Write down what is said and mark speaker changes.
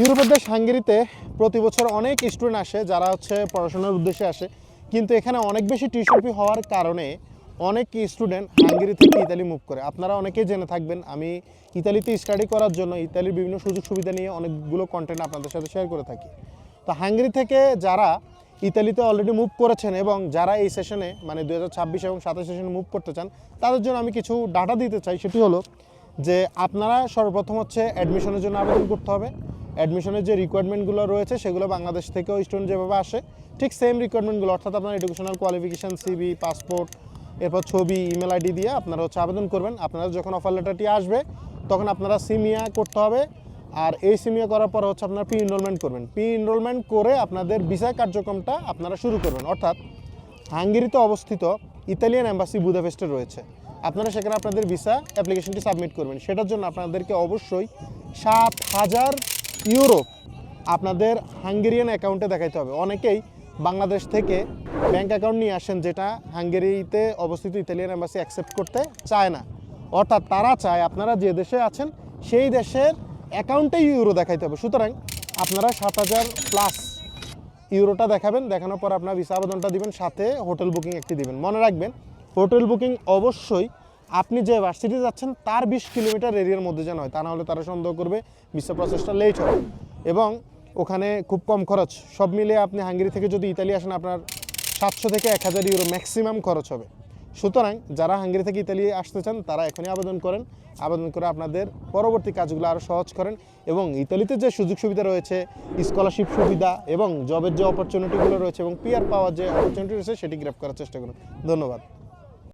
Speaker 1: ইউরোপের দেশ হাঙ্গেরিতে প্রতি বছর অনেক স্টুডেন্ট আসে, যারা হচ্ছে পড়াশোনার উদ্দেশ্যে আসে। কিন্তু এখানে অনেক বেশি টিউশন ফি হওয়ার কারণে অনেক স্টুডেন্ট হাঙ্গেরি থেকে ইতালি মুভ করে। আপনারা অনেকেই জেনে থাকবেন, আমি ইতালিতে স্টাডি করার জন্য ইতালির বিভিন্ন সুযোগ সুবিধা নিয়ে অনেকগুলো কন্টেন্ট আপনাদের সাথে শেয়ার করে থাকি। তো হাঙ্গেরি থেকে যারা ইতালিতে অলরেডি মুভ করেছেন এবং যারা এই সেশনে মানে দু হাজার ছাব্বিশ এবং সাতাশ সেশনে মুভ করতে চান, তাদের জন্য আমি কিছু ডাটা দিতে চাই। সেটি হলো যে আপনারা সর্বপ্রথম হচ্ছে অ্যাডমিশনের জন্য আবেদন করতে হবে। অ্যাডমিশনের যে রিকোয়ারমেন্টগুলো রয়েছে, সেগুলো বাংলাদেশ থেকেও স্টুডেন্ট যেভাবে আসে, ঠিক সেম রিকোয়ারমেন্টগুলো অর্থাৎ আপনার এডুকেশনাল কোয়ালিফিকেশান সিবি পাসপোর্ট এরপর ছবি ইমেল আইডি দিয়ে আপনারা হচ্ছে আবেদন করবেন। আপনারা যখন অফার লেটারটি আসবে, তখন আপনারা সিমিয়া করতে হবে। আর এই সিমিয়া করার পর হচ্ছে আপনারা পি এনরোলমেন্ট করবেন। পি এনরোলমেন্ট করে আপনাদের ভিসা কার্যক্রমটা আপনারা শুরু করবেন। অর্থাৎ হাঙ্গেরিতে অবস্থিত ইতালিয়ান অ্যাম্বাসি বুদাপেস্টে রয়েছে। আপনারা সেখানে আপনাদের ভিসা অ্যাপ্লিকেশনটি সাবমিট করবেন। সেটার জন্য আপনাদেরকে অবশ্যই সাত হাজার ইউরো আপনাদের হাঙ্গেরিয়ান অ্যাকাউন্টে দেখাইতে হবে। অনেকেই বাংলাদেশ থেকে ব্যাংক অ্যাকাউন্ট নিয়ে আসেন যেটা হাঙ্গেরিতে অবস্থিত ইতালিয়ান অ্যাম্বাসি অ্যাকসেপ্ট করতে চায় না। অর্থাৎ তারা চায় আপনারা যে দেশে আছেন, সেই দেশের অ্যাকাউন্টেই ইউরো দেখাইতে হবে। সুতরাং আপনারা সাত হাজার প্লাস ইউরোটা দেখাবেন, দেখানোর পর আপনার ভিসা আবেদনটা দিবেন, সাথে হোটেল বুকিং একটি দিবেন। মনে রাখবেন হোটেল বুকিং অবশ্যই আপনি যে ভার্সিটি যাচ্ছেন, তার বিশ কিলোমিটার এরিয়ার মধ্যে যেন হয়, তা না হলে তারা সন্দেহ করবে ভিসা প্রসেসটা লেট হবে এবং ওখানে খুব কম খরচ, সব মিলিয়ে আপনি হাঙ্গেরি থেকে যদি ইতালি আসেন, আপনার সাতশো থেকে এক হাজার ইউরো ম্যাক্সিমাম খরচ হবে। সুতরাং যারা হাঙ্গেরি থেকে ইতালি আসতে চান, তারা এখনই আবেদন করেন। আবেদন করে আপনাদের পরবর্তী কাজগুলো আরও সহজ করেন এবং ইতালিতে যে সুযোগ সুবিধা রয়েছে স্কলারশিপ সুবিধা এবং জবের যে অপরচুনিটিগুলো রয়েছে এবং পিয়ার পাওয়ার যে অপরচুনিটি রয়েছে, সেটি গ্রেপ করার চেষ্টা করুন। ধন্যবাদ।